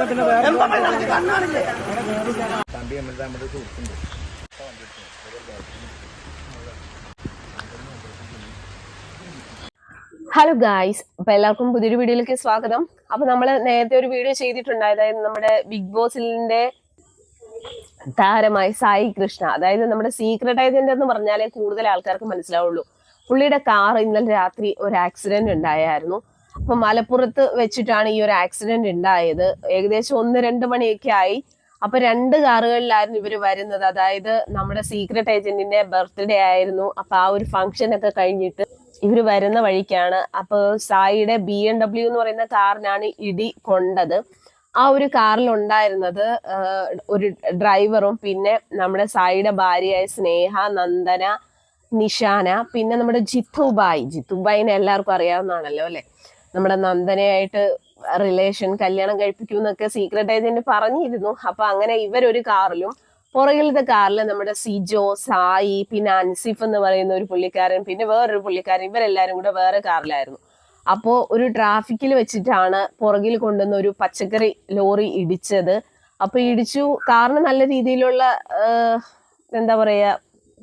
Hello guys അപ്പൊ എല്ലാവർക്കും പുതിയൊരു വീഡിയോയിലേക്ക് സ്വാഗതം. അപ്പൊ നമ്മൾ നേരത്തെ ഒരു വീഡിയോ ചെയ്തിട്ടുണ്ട് അതായത് നമ്മുടെ ബിഗ് ബോസിന്റെ താരമായി സായി കൃഷ്ണ. അതായത് നമ്മുടെ സീക്രട്ട് ഏജന്റ് എന്ന് പറഞ്ഞാലേ കൂടുതൽ ആൾക്കാർക്ക് മനസ്സിലാവുള്ളൂ. പുള്ളിയുടെ കാർ ഇന്നലെ രാത്രി ഒരു ആക്സിഡന്റ് ഉണ്ടായായിരുന്നു. അപ്പൊ മലപ്പുറത്ത് വെച്ചിട്ടാണ് ഈ ഒരു ആക്സിഡന്റ് ഉണ്ടായത് ഏകദേശം ഒന്ന് രണ്ട് മണിയൊക്കെ ആയി. അപ്പൊ രണ്ട് കാറുകളിലായിരുന്നു ഇവർ വരുന്നത്. അതായത് നമ്മുടെ സീക്രട്ട് ഏജന്റിന്റെ ബർത്ത്ഡേ ആയിരുന്നു. അപ്പൊ ആ ഒരു ഫംഗ്ഷൻ ഒക്കെ കഴിഞ്ഞിട്ട് ഇവർ വരുന്ന വഴിക്കാണ്. അപ്പൊ സായിയുടെ ബി എം ഡബ്ല്യു എന്ന് പറയുന്ന കാറിനാണ് ഇടി കൊണ്ടത്. ആ ഒരു കാറിൽ ഉണ്ടായിരുന്നത് ഒരു ഡ്രൈവറും പിന്നെ നമ്മുടെ സായിയുടെ ഭാര്യയായ സ്നേഹ നന്ദന നിഷാന പിന്നെ നമ്മുടെ ജിത്തുബായി. ജിത്തുബായിനെ എല്ലാവർക്കും അറിയാവുന്നതാണല്ലോ അല്ലെ? നമ്മുടെ നന്ദനയായിട്ട് റിലേഷൻ കല്യാണം കഴിപ്പിക്കും എന്നൊക്കെ സീക്രട്ട് ഏജന്റ് പറഞ്ഞിരുന്നു. അപ്പൊ അങ്ങനെ ഇവരൊരു കാറിലും പുറകിലത്തെ കാറിൽ നമ്മുടെ സിജോ സായി പിന്നെ അൻസിഫ് എന്ന് പറയുന്ന ഒരു പുള്ളിക്കാരൻ പിന്നെ വേറൊരു പുള്ളിക്കാരൻ ഇവരെല്ലാരും കൂടെ വേറെ കാറിലായിരുന്നു. അപ്പോ ഒരു ട്രാഫിക്കിൽ വെച്ചിട്ടാണ് പുറകിൽ കൊണ്ടുവന്ന ഒരു പച്ചക്കറി ലോറി ഇടിച്ചത്. അപ്പൊ ഇടിച്ചു കാറിന് നല്ല രീതിയിലുള്ള എന്താ പറയാ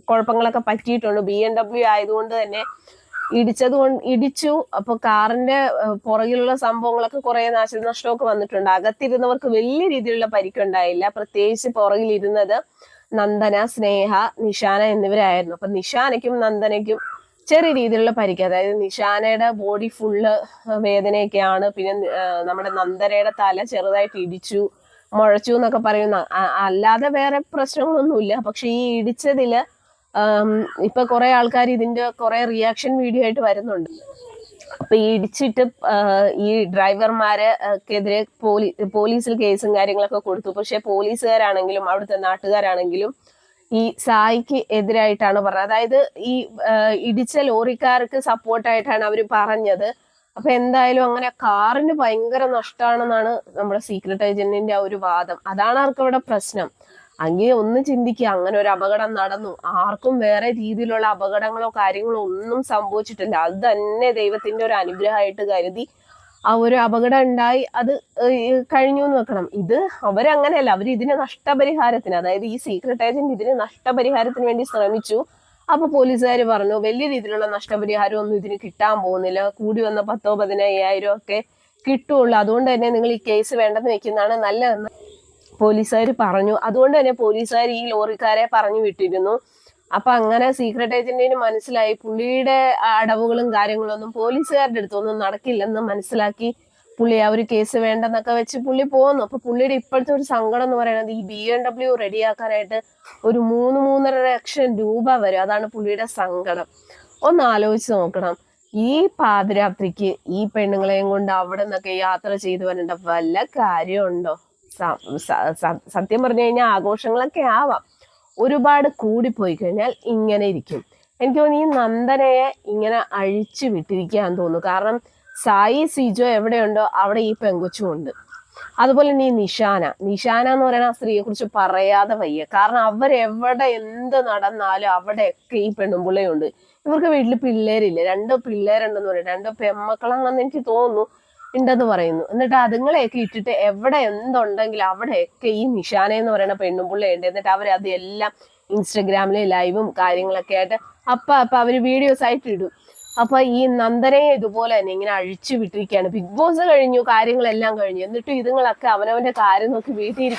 കുഴപ്പങ്ങളൊക്കെ പറ്റിയിട്ടുണ്ട്. ബി എം ഡബ്ല്യു ആയതുകൊണ്ട് തന്നെ ഇടിച്ചത് കൊണ്ട് ഇടിച്ചു. അപ്പൊ കാറിന്റെ പുറകിലുള്ള സംഭവങ്ങളൊക്കെ കുറെ നാശനഷ്ടമൊക്കെ വന്നിട്ടുണ്ട്. അകത്തിരുന്നവർക്ക് വലിയ രീതിയിലുള്ള പരിക്കുണ്ടായില്ല പ്രത്യേകിച്ച് പുറകിലിരുന്നത് നന്ദന സ്നേഹ നിഷാന എന്നിവരായിരുന്നു. അപ്പൊ നിഷാനയ്ക്കും നന്ദനയ്ക്കും ചെറിയ രീതിയിലുള്ള പരിക്ക്. അതായത് നിഷാനയുടെ ബോഡി ഫുള്ള് വേദനയൊക്കെയാണ്. പിന്നെ നമ്മുടെ നന്ദനയുടെ തല ചെറുതായിട്ട് ഇടിച്ചു മുഴച്ചു എന്നൊക്കെ പറയുന്ന അല്ലാതെ വേറെ പ്രശ്നങ്ങളൊന്നുമില്ല. പക്ഷെ ഈ ഇടിച്ചതിൽ ഇപ്പൊ കുറെ ആൾക്കാർ ഇതിന്റെ കുറെ റിയാക്ഷൻ വീഡിയോ ആയിട്ട് വരുന്നുണ്ട്. അപ്പൊ ഈ ഇടിച്ചിട്ട് ഈ ഡ്രൈവർമാരെക്കെതിരെ പോലീ പോലീസിൽ കേസും കാര്യങ്ങളൊക്കെ കൊടുത്തു. പക്ഷെ പോലീസുകാരാണെങ്കിലും അവിടുത്തെ നാട്ടുകാരാണെങ്കിലും ഈ സായിക്ക് എതിരായിട്ടാണ് പറഞ്ഞത്. അതായത് ഈ ഇടിച്ച ലോറിക്കാർക്ക് സപ്പോർട്ടായിട്ടാണ് അവർ പറഞ്ഞത്. അപ്പൊ എന്തായാലും അങ്ങനെ കാറിന് ഭയങ്കര നഷ്ടമാണെന്നാണ് നമ്മുടെ സീക്രട്ട് ഏജന്റിന്റെ ആ ഒരു വാദം. അതാണ് അവർക്ക് ഇവിടെ പ്രശ്നം. അങ്ങനെ ഒന്ന് ചിന്തിക്കുക അങ്ങനെ ഒരു അപകടം നടന്നു. ആർക്കും വേറെ രീതിയിലുള്ള അപകടങ്ങളോ കാര്യങ്ങളോ ഒന്നും സംഭവിച്ചിട്ടില്ല. അത് തന്നെ ദൈവത്തിന്റെ ഒരു അനുഗ്രഹമായിട്ട് കരുതി ആ ഒരു അപകടം ഉണ്ടായി. അത് കഴിഞ്ഞു എന്ന് വെക്കണം. ഇത് അവരങ്ങനെയല്ല. അവർ ഇതിന് നഷ്ടപരിഹാരത്തിന് അതായത് ഈ സീക്രട്ട് ഏജന്റ് ഇതിന് നഷ്ടപരിഹാരത്തിന് വേണ്ടി ശ്രമിച്ചു. അപ്പൊ പോലീസുകാർ പറഞ്ഞു വലിയ രീതിയിലുള്ള നഷ്ടപരിഹാരം ഒന്നും ഇതിന് കിട്ടാൻ പോകുന്നില്ല. കൂടി വന്ന പത്തോ പതിനയ്യായിരം ഒക്കെ കിട്ടുള്ളൂ. അതുകൊണ്ട് തന്നെ നിങ്ങൾ ഈ കേസ് വേണ്ടെന്ന് വെക്കുന്നതാണ് നല്ലതെന്ന്. പോലീസുകാർ പറഞ്ഞു. അതുകൊണ്ട് തന്നെ പോലീസുകാർ ഈ ലോറിക്കാരെ പറഞ്ഞു വിട്ടിരുന്നു. അപ്പൊ അങ്ങനെ സീക്രട്ട് ഏജന്റിന് മനസ്സിലായി. പുള്ളിയുടെ അടവുകളും കാര്യങ്ങളും ഒന്നും പോലീസുകാരുടെ അടുത്തൊന്നും നടക്കില്ലെന്ന് മനസ്സിലാക്കി പുള്ളി ആ ഒരു കേസ് വേണ്ടെന്നൊക്കെ വെച്ച് പുള്ളി പോകുന്നു അപ്പൊ പുള്ളിയുടെ ഇപ്പോഴത്തെ ഒരു സങ്കടം എന്ന് പറയുന്നത് ഈ ബി എം ഡബ്ല്യു റെഡിയാക്കാനായിട്ട് ഒരു മൂന്ന് മൂന്നര ലക്ഷം രൂപ വരും. അതാണ് പുള്ളിയുടെ സങ്കടം. ഒന്ന് ആലോചിച്ച് നോക്കണം. ഈ പാതിരാത്രിക്ക് ഈ പെണ്ണുങ്ങളെയും കൊണ്ട് അവിടെ നിന്നൊക്കെ യാത്ര ചെയ്തു വരേണ്ട വല്ല കാര്യമുണ്ടോ? സത്യം പറഞ്ഞു കഴിഞ്ഞാൽ ആഘോഷങ്ങളൊക്കെ ആവാം. ഒരുപാട് കൂടിപ്പോയി കഴിഞ്ഞാൽ ഇങ്ങനെ ഇരിക്കും. എനിക്ക് തോന്നുന്നു ഈ നന്ദനയെ ഇങ്ങനെ അഴിച്ചു വിട്ടിരിക്കാൻ തോന്നുന്നു. കാരണം സായി സിജോ എവിടെയുണ്ടോ അവിടെ ഈ പെങ്കൊച്ചും ഉണ്ട് അതുപോലെ തന്നെ ഈ നിഷാന. നിഷാന എന്ന് പറയുന്ന ആ സ്ത്രീയെ കുറിച്ച് പറയാതെ വയ്യ. കാരണം അവരെവിടെ എന്ത് നടന്നാലും അവിടെയൊക്കെ ഈ പെണ്ണുമ്പുള്ളയുണ്ട്. ഇവർക്ക് വീട്ടിൽ പിള്ളേരില്ല? രണ്ട് പിള്ളേരുണ്ടെന്ന് പറയും. രണ്ട് പെമ്മക്കളാണെന്ന് എനിക്ക് തോന്നുന്നു. ഉണ്ടെന്ന് പറയുന്നു. എന്നിട്ട് അതുങ്ങളെയൊക്കെ ഇട്ടിട്ട് എവിടെ എന്തുണ്ടെങ്കിലും അവിടെയൊക്കെ ഈ നിഷാന എന്ന് പറയുന്ന പെണ്ണും പെണ്ണുമ്പിള്ളയുണ്ട് എന്നിട്ട് അവർ അതെല്ലാം ഇൻസ്റ്റഗ്രാമിലെ ലൈവും കാര്യങ്ങളൊക്കെ ആയിട്ട് അപ്പൊ അപ്പൊ അവർ വീഡിയോസ് ആയിട്ട് ഇടും. അപ്പൊ ഈ നന്ദനയെ ഇതുപോലെ തന്നെ ഇങ്ങനെ അഴിച്ചു വിട്ടിരിക്കുകയാണ്. ബിഗ് ബോസ് കഴിഞ്ഞു കാര്യങ്ങളെല്ലാം കഴിഞ്ഞു. എന്നിട്ടും ഇതുങ്ങളൊക്കെ അവനവന്റെ കാര്യം നോക്കി വീട്ടിൽ